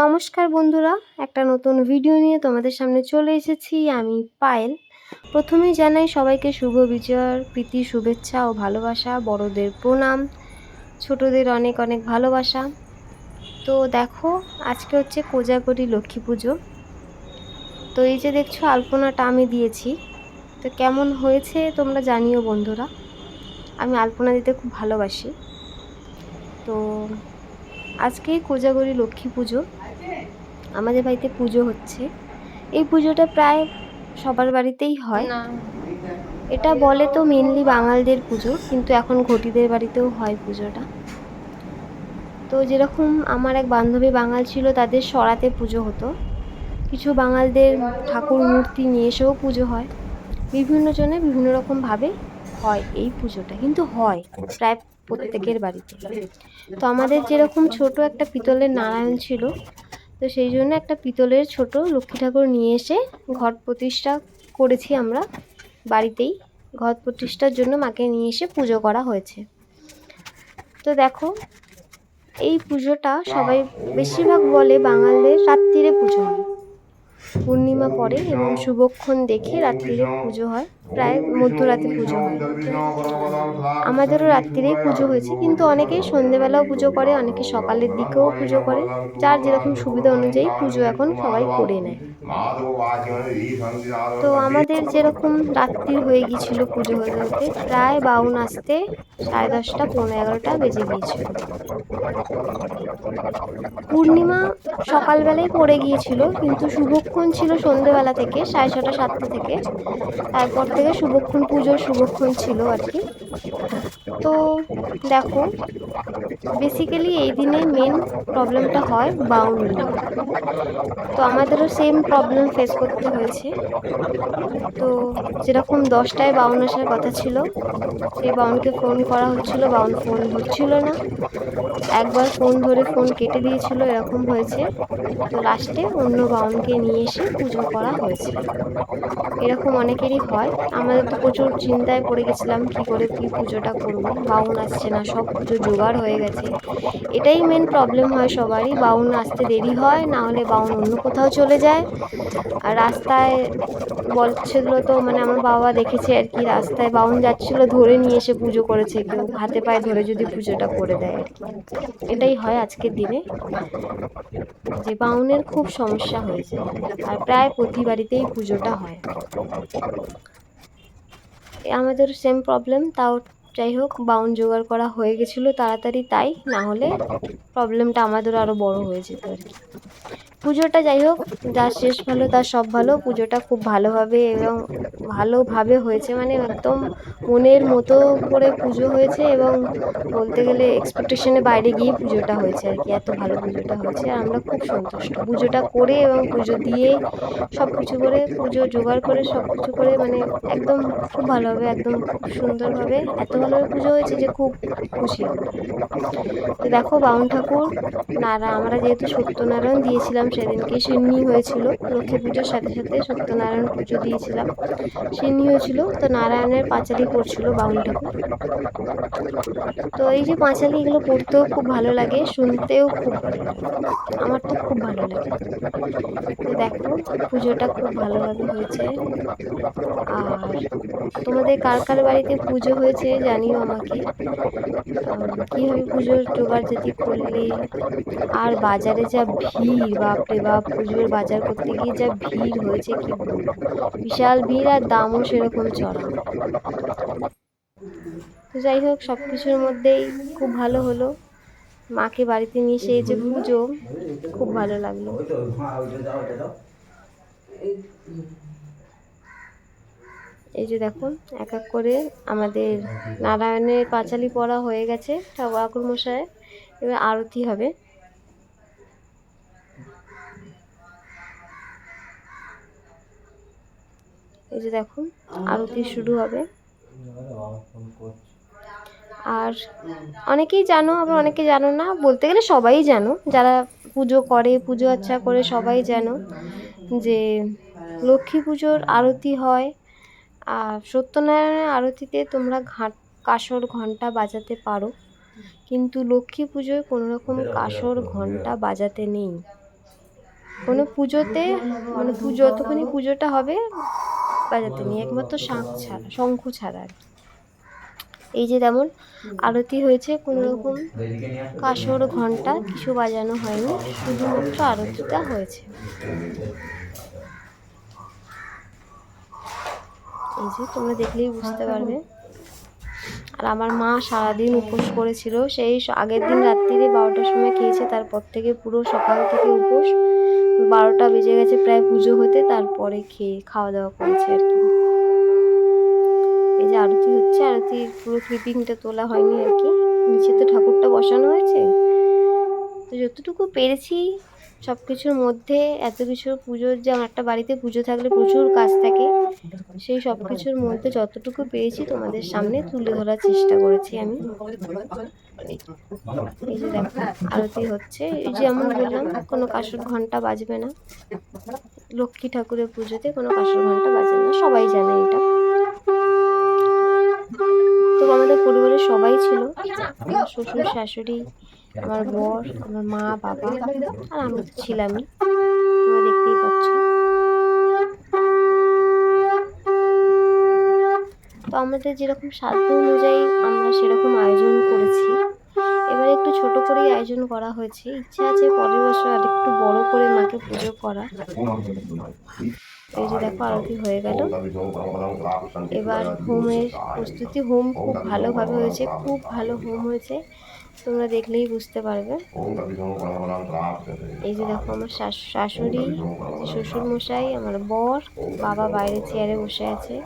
নমস্কার বন্ধুরা, একটা নতুন ভিডিও নিয়ে তোমাদের সামনে চলে এসেছি। আমি পায়েল। প্রথমেই জানাই সবাইকে শুভ বিজয়ার প্রীতি, শুভেচ্ছা ও ভালোবাসা, বড়দের প্রণাম, ছোটদের অনেক অনেক ভালোবাসা। তো দেখো, আজকে হচ্ছে কোজাগরি লক্ষ্মী পুজো। তো এই যে দেখছ, আলপনাটা আমি দিয়েছি। তো কেমন হয়েছে তোমরা জানিও বন্ধুরা। আমি আলপনা দিতে খুব ভালোবাসি। তো আজকে কোজাগরি লক্ষ্মী পুজো। আমাদের বাড়িতে পুজো হচ্ছে। এই পুজোটা প্রায় সবার বাড়িতেই হয়। এটা বলে তো মেনলি বাঙালদের পুজো কিন্তু এখন ঘটিদের বাড়িতেও হয় পুজোটা। তো যেরকম আমার এক বান্ধবী বাঙাল ছিল তাদের সরাতে পুজো হতো। কিছু বাঙালদের ঠাকুর মূর্তি নিয়ে এসেও পুজো হয়। বিভিন্ন জনে বিভিন্ন রকমভাবে হয় এই পুজোটা কিন্তু হয় প্রায় প্রত্যেকের বাড়িতে। তো আমাদের যেরকম ছোট একটা পিতলের নারায়ণ ছিল তো সেই জন্য একটা পিতলের ছোট লক্ষ্মী ঠাকুর নিয়ে এসে ঘট প্রতিষ্ঠা করেছি আমরা বাড়িতেই। ঘট প্রতিষ্ঠার জন্য মাকে নিয়ে এসে পুজো করা হয়েছে। তো দেখো, এই পুজোটা সবাই বেশিরভাগ বলে বাঙালদের রাত্রিরে পুজো হয়। পূর্ণিমা পরে এবং শুভক্ষণ দেখে রাত্রিরে পুজো হয়। প্রায় মধ্যরাতে পুজো হয়। আমাদেরও রাত্রিরেই পুজো হয়েছে কিন্তু অনেকেই সন্ধেবেলাও পুজো করে অনেকে সকালের দিকেও পুজো করে। যার যেরকম সুবিধা অনুযায়ী পুজো এখন সবাই করে নেয়। তো আমাদের যেরকম রাত্রির হয়ে গিয়েছিল পুজো হতে হতে প্রায় বাউন আসতে সাড়ে দশটা পনেরো এগারোটা বেজে গিয়েছিল। পূর্ণিমা সকালবেলায় পড়ে গিয়েছিল কিন্তু শুভক্ষণ ছিল সন্ধেবেলা থেকে সাড়ে ছটা সাতটা থেকে। তারপর থেকে শুভক্ষণ পুজোর শুভক্ষণ ছিল আর কি। তো দেখো বেসিক্যালি এই দিনে মেন প্রবলেমটা হয় বাউন নিয়ে। তো আমাদেরও সেম প্রবলেম ফেস করতে হয়েছে। তো যেরকম দশটায় বাউন আসার কথা ছিল, সেই বাউনকে ফোন করা হচ্ছিল বাউন ফোন হচ্ছিল না। একবার ফোন ধরে ফোন কেটে দিয়েছিল, এরকম হয়েছে। তো লাস্টে অন্য বাউনকে নিয়ে এসে পুজো করা হয়েছে। এরকম অনেকেরই হয়। আমাদের তো প্রচুর চিন্তায় পড়ে গেছিলাম, কি করে কি পুজোটা করব। বাউন আসছে না সব কিছু জোগাড় হয়ে গেছে। এটাই মেন প্রবলেম হয় সবারই বাউন আসতে দেরি হয় না হলে বাউন অন্য কোথাও চলে যায়। আর রাস্তায় বলছিল তো মানে আমার বাবা দেখেছে আর কি রাস্তায় বাউন যাচ্ছিল ধরে নিয়ে এসে পুজো করেছে কেউ হাতে পায়ে ধরে যদি পুজোটা করে দেয় আর কি। এটাই হয় আজকের দিনে। যে বাউনের খুব সমস্যা হয়েছে আর প্রায় প্রতি বাড়িতেই পুজোটা হয়। আমাদের সেম প্রবলেম তাও যাই হোক বাউন জোগাড় করা হয়ে গেছিল তাড়াতাড়ি তাই না হলে প্রবলেমটা আমাদের আরও বড় হয়ে যেত আর কি। পুজোটা যাই হোক, যা শেষ ভালো, তার সব ভালো। পুজোটা খুব ভালোভাবে এবং ভালোভাবে হয়েছে। মানে একদম মনের মতো করে পুজো হয়েছে এবং বলতে গেলে এক্সপেকটেশনের বাইরে গিয়ে পুজোটা হয়েছে আর কি। এত ভালো পুজোটা হয়েছে আর আমরা খুব সন্তুষ্ট। পুজোটা করে এবং পুজো দিয়ে সব কিছু করে, পুজো জোগাড় করে সব কিছু করে মানে একদম খুব ভালোভাবে, একদম খুব সুন্দরভাবে এত ভালোভাবে পুজো হয়েছে যে খুব খুশি তো দেখো বাউন ঠাকুর, নারা আমরা যেহেতু সত্যনারায়ণ দিয়েছিলাম সেদিনকে সিন্নি হয়েছিল। লক্ষ্মী পুজোর সাথে সাথে সত্যনারায়ণ পুজো দিয়েছিলাম। সিন্নি হয়েছিল, তো নারায়ণের পাঁচালি পড়ছিল বাউন ঠাকুর। তো এই যে পাঁচালি এগুলো পড়তেও খুব ভালো লাগে, শুনতেও খুব আমার তো খুব ভালো লাগে। দেখো, পুজোটা খুব ভালোভাবে হয়েছে। আর তোমাদের কার কার বাড়িতে পুজো হয়েছে জানিও আমাকে। কীভাবে পুজোর জোগাড় যদি করলে? আর বাজারে যা ভিড় বাপরে বাপ পুজোর বাজার করতে গিয়ে যা ভিড় হয়েছে কি বিশাল ভিড় আর দামও সেরকম চড়া। তো যাই হোক সব কিছুর মধ্যেই খুব ভালো হলো। মাকে বাড়িতে নিয়ে এসে যে পুজো, খুব ভালো লাগল। এই যে দেখুন, এক এক করে আমাদের নারায়ণের পাঁচালি পড়া হয়ে গেছে, ঠাকুর মশাই এবার আরতি হবে। এই যে দেখুন, আরতি শুরু হবে। আর অনেকেই জানো, আবার অনেকে জানো না, বলতে গেলে সবাই জানো। যারা পুজো করে, পুজো আচ্ছা করে, সবাই জানো যে লক্ষ্মী পুজোর আরতি হয়। আর সত্যনারায়ণের আরতিতে তোমরা ঘাট, কাসর ঘণ্টা বাজাতে পারো। কিন্তু লক্ষ্মী পুজোয় কোনো রকম কাসর ঘণ্টা বাজাতে নেই। কোনো পুজোতে মানে পুজো, যতক্ষণই পুজোটা হবে বাজাতে নেই একমাত্র শাঁখ ছাড়া, শঙ্খ ছাড়া আর কি। এই যে তেমন আরতি হয়েছে, কোনো রকম কাসর ঘণ্টা কিছু বাজানো হয়নি, শুধুমাত্র আরতিটা হয়েছে। এই যে তোমরা দেখলেই বুঝতে পারবে। আর আমার মা সারাদিন উপোস করেছিল, সেই আগের দিন রাত্রিরে বারোটার সময় খেয়েছে, তারপর থেকে পুরো সকাল থেকে উপোস। বারোটা বেজে গেছে, প্রায় পুজো হতে, তারপরে খেয়ে খাওয়া দাওয়া করেছে আর কি। এই যে আরতি হচ্ছে আরতির পুরো ক্লিপিংটা তোলা হয়নি আর কি। নিচে তো ঠাকুরটা বসানো হয়েছে। তো যতটুকু পেরেছি সব কিছুর মধ্যে এত কিছু পুজোর যেমন একটা বাড়িতে পুজো থাকলে প্রচুর কাজ থাকে, সেই সব কিছুর মধ্যে যতটুকু পেরেছি তোমাদের সামনে তুলে ধরার চেষ্টা করেছি আমি। এই যে দেখো, আরতি হচ্ছে। এই যে যেমন বললাম, কোনো কাসর ঘণ্টা বাজবে না। লক্ষ্মী ঠাকুরের পুজোতে কোনো কাসর ঘণ্টা বাজে না, সবাই জানে এটা। তো আমাদের পরিবারের সবাই ছিল শ্বশুর, শাশুড়ি আমার বর আমার মা বাবা আর আমি তো ছিলামই তোমরা দেখতেই পাচ্ছ। তো আমাদের যেরকম সাধ্য অনুযায়ী আমরা সেরকম আয়োজন করেছি। এবার একটু ছোট করেই আয়োজন করা হয়েছে। ইচ্ছা আছে পরের বছর আর একটু বড় করে মাকে পুজো করা। এই যে দেখো আরতি হয়ে গেল। এবার হোমের প্রস্তুতি হোম খুব ভালোভাবে হয়েছে খুব ভালো হোম হয়েছে। তোমরা দেখলেই বুঝতে পারবে। এই যে দেখো আমার শাশ- শাশুড়ি শ্বশুর মশাই আমার বর, বাবা বাইরে চেয়ারে বসে আছে।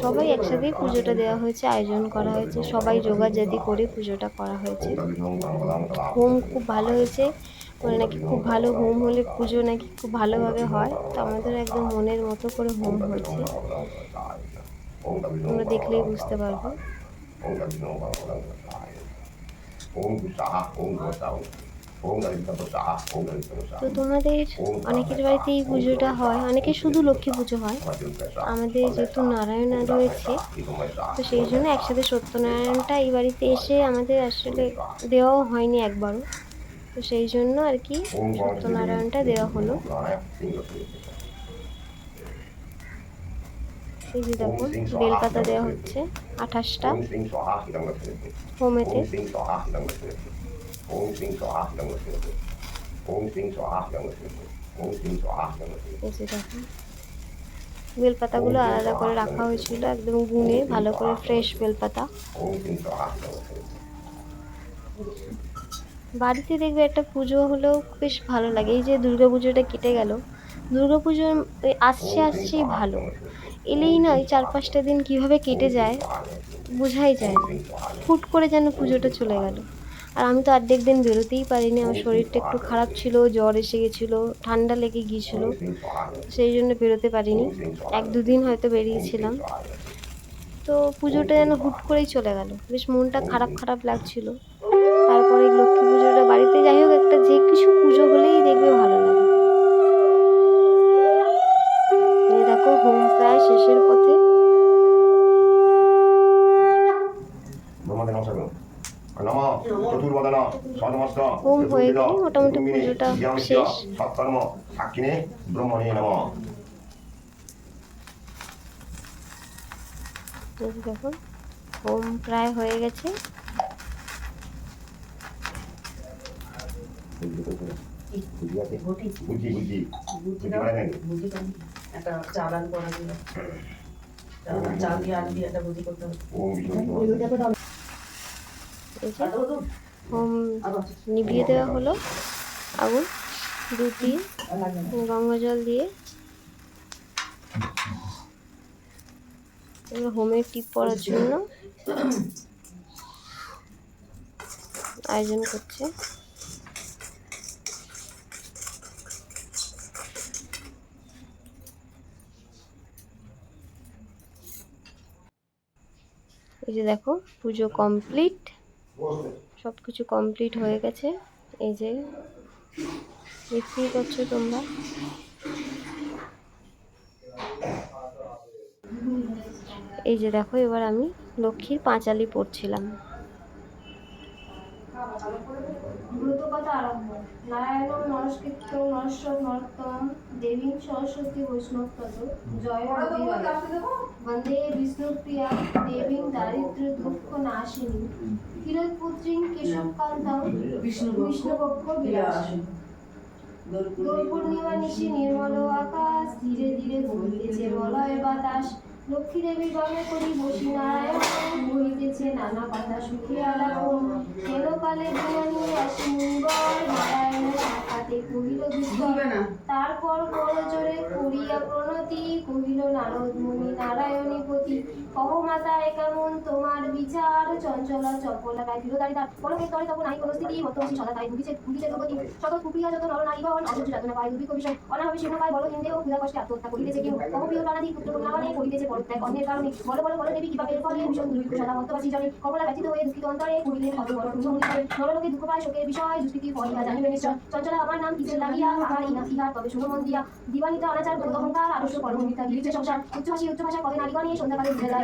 সবাই একসাথেই পুজোটা দেওয়া হয়েছে, আয়োজন করা হয়েছে। সবাই যোগাযাতি করে পুজোটা করা হয়েছে। হোম খুব ভালো হয়েছে। মানে নাকি খুব ভালো হোম হলে পুজো নাকি খুব ভালোভাবে হয়। তো আমাদের একদম মনের মতো করে হোম হয়েছে। তোমরা দেখলেই বুঝতে পারবে। তো তোমাদের অনেকের বাড়িতে এই পুজোটা হয় অনেকে শুধু লক্ষ্মী পুজো হয়। আমাদের যেহেতু নারায়ণা রয়েছে তো সেই জন্য একসাথে সত্যনারায়ণটা এই বাড়িতে এসে আমাদের আসলে দেওয়াও হয়নি একবারও। তো সেই জন্য আর কি সত্যনারায়ণটা দেওয়া হলো। এই যে দেখো বেলপাতা দেওয়া হচ্ছে আঠাশটা। হোমেতে এই যে দেখো বেলপাতাগুলো আলাদা করে রাখা হয়েছিল একদম গুনে ভালো করে ফ্রেশ বেলপাতা। বাড়িতে দেখবে একটা পুজো হলেও বেশ ভালো লাগে। এই যে দুর্গা পুজোটা কেটে গেল পুজো আসছে আসছেই ভালো। এলেই না এই চার পাঁচটা দিন কীভাবে কেটে যায়, বোঝাই যায় না। হুট করে যেন পুজোটা চলে গেল। আর আমি তো অর্ধেক দিন বেরোতেই পারিনি, আমার শরীরটা একটু খারাপ ছিল, জ্বর এসে গেছিল, ঠান্ডা লেগে গিয়েছিল, সেই জন্য বেরোতে পারিনি। এক দুদিন হয়তো বেরিয়েছিলাম। তো পুজোটা যেন হুট করেই চলে গেল। বেশ মনটা খারাপ খারাপ লাগছিল। তারপরে লক্ষ্মী পুজোটা বাড়িতে যাই হোক, একটা যে কিছু পুজো হলেই দেখবে ভালো লাগে। শেষের পথে। হোম হয়ে গেলে মোটামুটি পুজোটা পুজোটা শেষ। শেষ। সৎকর্ম সাক্ষিণে ব্রহ্মণে নম। এই হোম প্রায় হয়ে গেছে। বুঝি বুঝি। বুঝি পারেন একটা চালান করা দিল চাল দিয়ে আলু দিয়ে একটা ভুজি করতে হোম নিভিয়ে দেওয়া হলো। আগুন দুধ দিয়ে গঙ্গা জল দিয়ে। এবার হোমের টিপ পড়ার জন্য। আয়োজন করছে। এই যে দেখো, পুজো কমপ্লিট সব কিছু কমপ্লিট হয়ে গেছে। এই যে, দেখতেই পাচ্ছ তোমরা। এই যে দেখো, এবার আমি লক্ষ্মীর পাঁচালি পড়ছিলাম শ্লোকতা আরম্ভ। নারায়ণ নমস্কৃত্য নরস্বর নরোত্তম দেবী সরস্বতী বৈষ্ণব তত জয় বন্দে বিষ্ণুপ্রিয়া দেবী দারিদ্র দুঃখ নাশিনী। কিরৎপুত্রী কেশবকান্তম বিষ্ণু বিষ্ণুপক্ষ বিলাসী দোল পূর্ণিমা নিশি নির্মল আকাশ ধীরে ধীরে বহিতেছে বলয় বাতাস। লক্ষ্মী দেবী গমে করি বসি নারায়ণ বহিতেছে নানা পাতা সুখী আলাপন। কেন কালে বিমানি আসি মঙ্গল নারায়ণ সাক্ষাতে কহিল তারপর বড় জোরে করিয়া প্রণতি। কহিল নারদ মুনি নারায়ণী পতি কহ মাতা এ কেমন তোমার বিচার চঞ্চলা চপলা গায়ে ফিরো দাঁড়িয়ে বলো কে তরে তখন নাই কোনো স্থিতি মতবসী সদা তাই ভুগিছে ভুগিছে কুপিয়া যত নর নারীগণ, অসহ্য যাতনা পায় দুর্ভিক্ষ বিষয়। অনাভাবে শীর্ণ পায় বড় হিন্দেও ক্ষুধা কষ্টে আত্মহত্যা করিতেছে কেউ কহ। প্রিয় প্রাণাদি পুত্র কন্যাগণে করিতেছে পরিত্যাগ অন্যের কারণে। বলো বলো বলো দেবী কিবা পের ফলে ভীষণ দুর্ভিক্ষ সদা কমলা ব্যথিত হয়ে দুঃখিত অন্তরে করিলেন কত বড় পুণ্য হইতে নরলোকে দুঃখ পায় শোকের বিষয়, দুষ্কৃতি ফলিয়া জানিবে নিশ্চয়। চঞ্চলা, আমার নাম কিসের লাগিয়া? আহার ইনা ইহার তবে শুভ মন দিয়া। দিবানিতে অনাচার আদর্শ কর্ম মিথ্যা গিরিছে সংসার। উচ্চভাষী উচ্চ ভাষা করে নারীগণে সন্ধ্যাকালে ঘুরে যায়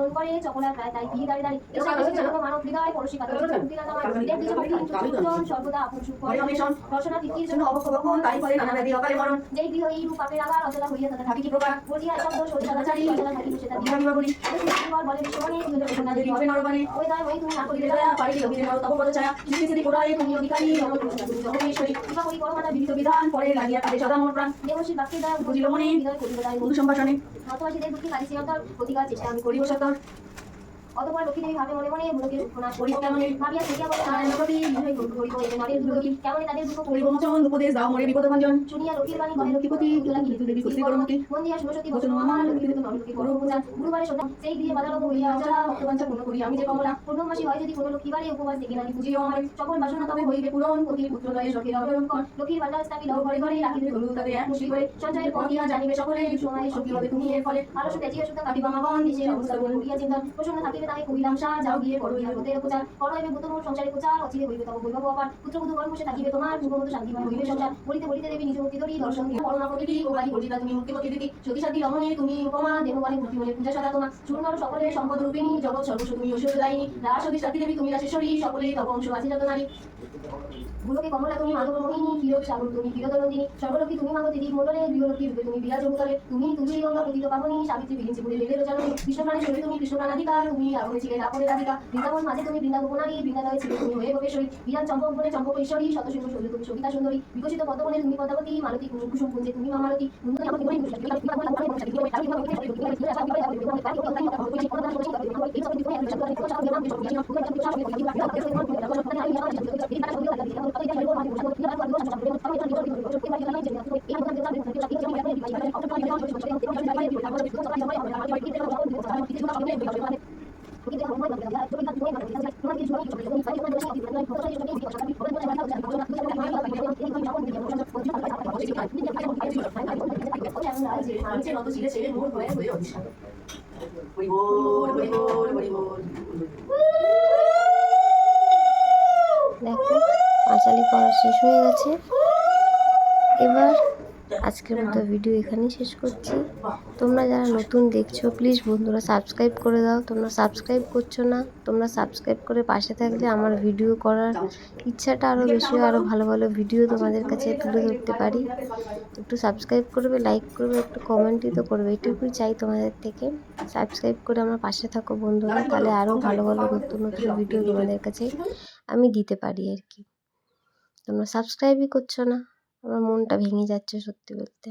তারা করে চকলা প্রায় তাই দিয়ে দাঁড়িয়ে দাঁড়িয়ে এসে গেছে জনক মানব হৃদয় পরশী কাতর মুক্তি না তোমার দেব দিছে ভক্তি সর্বদা আপন সুখ করে অন্বেষণ রচনা তৃপ্তির জন্য অবক্ষণ তাই ফলে নানা ব্যাধি অকালে মরণ যেই গৃহ এই রূপ পাপের আবার অচলা হইয়া তাতে থাকে কি প্রকার বলিয়া শব্দ সরি সদাচারী অচলা থাকি সেটা দিবা দিবা বলি। বলে বিশ্বমণি তুমি যদি হবে নরবাণী ওই দায় ওই তুমি না করিলে দয়া পারিলে অভিনয় করো তব পদ ছায়া। যদি যদি কোড়ায় তুমি অধিকারী নম কৃষ্ণ তুমি জগদীশ্বরী কৃপা করি পরমাতা বিহিত বিধান পরে লাগিয়া কাজে সদা মন প্রাণ দেবশ্রী বাক্যে দ্বারা বুঝিল মনে হৃদয় করিল তাই। বন্ধু সম্ভাষণে। হতবাসীদের দুঃখে কাজে চিরন্তর প্রতিকার চেষ্টা আমি করিব সতর অতপর লক্ষ্মী দেবী ভাবে মনে মনে ভুলকে উপনাশ ভাবিয়া দেখিয়া বলে নারায়ণ প্রতি বিজয় করিব এতে নারীর দুর্গতি কেমন তাদের দুঃখ করিব? উপদেশ দাও মরে বিপদ ভঞ্জন। শুনিয়া লক্ষ্মীর বাণী কহে লক্ষ্মীপতি তুলা দেবী স্ত্রী করমতি মন দিয়া বচন আমার লক্ষ্মী তুমি করো পূজা। গুরুবারে সন্ধ্যা সেই গৃহে বাধারত হইয়া অচলা ভক্তবাঞ্ছা পূর্ণ করি আমি যে কমলা। পূর্ণমাসী হয় যদি কোনো লক্ষ্মীবারে উপবাস দেখে নাকি পুজিও আমার। সকল বাসনা তবে হইবে পূরণ। অতি পুত্র দয়ে সখীর অবরণ কর। লক্ষ্মীর ভান্ডার স্থাপিত ঘরে ঘরে রাখিবে ধরু তাদের এক মুশি করে সঞ্চয়ের পর জানিবে সকলে সময়ে সখী হবে তুমি এর ফলে। আলস্য ত্যাজিয়া সুতা কাটিবা মাগন দেশের অবস্থা দিয়া প্রসন্ন থাকিবে তাই কহিলাম সা যাও গিয়ে করো ইহার প্রচার। করো সংসারে প্রচার। অচিরে হইবে তব বৈভব অপার। বসে থাকিবে তোমার। শান্তিময় হইবে সংসার। বলিতে বলিতে দেবী নিজ মূর্তি ধরি দর্শন প্রকৃতি কোবাদি বলিলা তুমি মুক্তিমতি দিদি সতী তুমি উপমা। দেহ বলে বলে পূজা সদা তোমার। সকলে সম্পদ রূপিণী। জগৎ সর্বস্ব তুমি ঐশ্বর্য দেবী তুমি রাশেশ্বরী সকলে তব অংশ আছে যত নারী। গুলোকে কমলা তুমি মাধব মোহিনী। ক্ষীরক সাগর তুমি ক্ষীরদনন্দিনী সর্বলক্ষ্মী তুমি মাগো দিদি মন্ডলে রূপে তুমি বিরাজ ভূতলে তুমি তুমি গঙ্গা পতিত পাবনী। সাবিত্রী জননী কৃষ্ণপ্রাণের শরীরে তুমি কৃষ্ণপ্রাণাধিকা তুমি আগুনে ছিলে রাপরে রাধিকা বৃন্দাবন মাঝে তুমি বৃন্দা গোপনারী বৃন্দালয়ে ছিলে তুমি হয়ে গোপেশ্বরী বিরাজ চম্পক বনে চম্পক ঈশ্বরী শত সিংহ শৈলে তুমি সবিতা সুন্দরী বিকশিত পদ্মবনে তুমি পদ্মাবতী মালতী কুসুম কুঞ্জে তুমি মামালতী মানুষের মতো দেখো পাঁচালি পড়া শেষ হয়ে গেছে। এবার আজকের মতো ভিডিও এখানেই শেষ করছি। তোমরা যারা নতুন দেখছ প্লিজ বন্ধুরা সাবস্ক্রাইব করে দাও। তোমরা সাবস্ক্রাইব করছ না, তোমরা সাবস্ক্রাইব করে পাশে থাকলে আমার ভিডিও করার ইচ্ছাটা আরও বেশি আরও ভালো ভালো ভিডিও তোমাদের কাছে তুলে ধরতে পারি। একটু সাবস্ক্রাইব করবে লাইক করবে, একটু কমেন্টই তো করবে। এটুকুই চাই তোমাদের থেকে। সাবস্ক্রাইব করে আমার পাশে থাকো বন্ধুরা, তাহলে আরও ভালো ভালো নতুন নতুন ভিডিও তোমাদের কাছে আমি দিতে পারি আর কি। তোমরা সাবস্ক্রাইবই করছ না, আমার মনটা ভেঙে যাচ্ছে সত্যি বলতে।